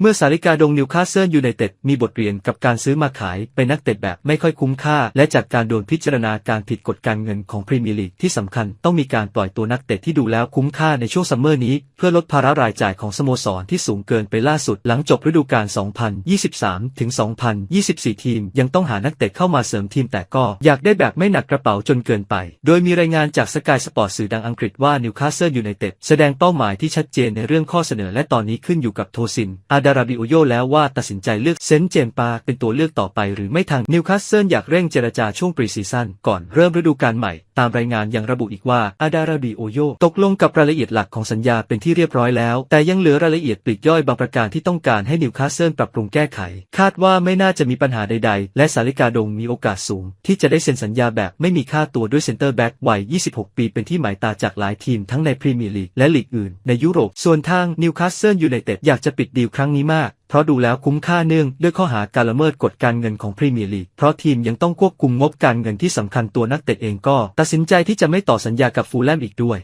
เมื่อสาริกาดงนิวคาสเซิลยูไนเต็ดมีบทเรียนกับการซื้อมาขายเป็นนักเตะแบบไม่ค่อยคุ้มค่า และจากการโดนพิจารณาการผิดกฎการเงินของพรีเมียร์ลีกที่สำคัญต้องมีการปล่อยตัวนักเตะที่ดูแล้วคุ้มค่าในช่วงซัมเมอร์นี้ เพื่อลดภาระรายจ่ายของสโมสรที่สูงเกินไปล่าสุดหลังจบฤดูกาล 2023 ถึง 2024 ทีม ยังต้องหานักเตะเข้ามาเสริมทีมแต่ก็อยากได้แบบไม่หนักกระเป๋าจนเกินไป โดยมีรายงานจากสกายสปอร์ตสื่อดังอังกฤษว่านิวคาสเซิลยูไนเต็ดแสดงเป้าหมายที่ชัดเจนในเรื่องข้อเสนอและตอนนี้ขึ้นอยู่กับโทซินอาดาราบิโอโยแล้วว่าตัดสินใจเลือกเซนต์เจมปาเป็นตัวเลือกต่อไปหรือไม่ทางนิวคาสเซิลอยากเร่งเจรจาช่วงปรีซีซั่นก่อนเริ่มฤดูกาลใหม่ ตามรายงานยังระบุอีกว่าอาดาราบิโอโยตกลงกับรายละเอียดหลักของสัญญาเป็นที่เรียบร้อยแล้ว แต่ยังเหลือรายละเอียดปลีกย่อยบางประการที่ต้องการให้นิวคาสเซิลปรับปรุงแก้ไข คาดว่าไม่น่าจะมีปัญหาใดๆ และสาริกาดงมีโอกาสสูง ที่จะได้เซ็นสัญญาแบบไม่มีค่าตัวด้วยเซนเตอร์แบ็กวัย 26 ปี เป็นที่หมายตาจากหลายทีมทั้งในพรีเมียร์ลีกและลีกอื่น ในยุโรป ส่วนทางนิวคาสเซิลยูไนเต็ดอยากจะปิดดีลครั้งนี้มาก ราะดูแล้วคุ้มค่าเนื่องด้วยข้อหาการละเมิดกฎการเงินของพรีเมียร์ลีกเพราะทีมยังต้องควบคุมงบการเงินที่สำคัญตัวนักเตะเองก็ ตัดสินใจที่จะไม่ต่อสัญญากับฟูลแลมอีกด้วย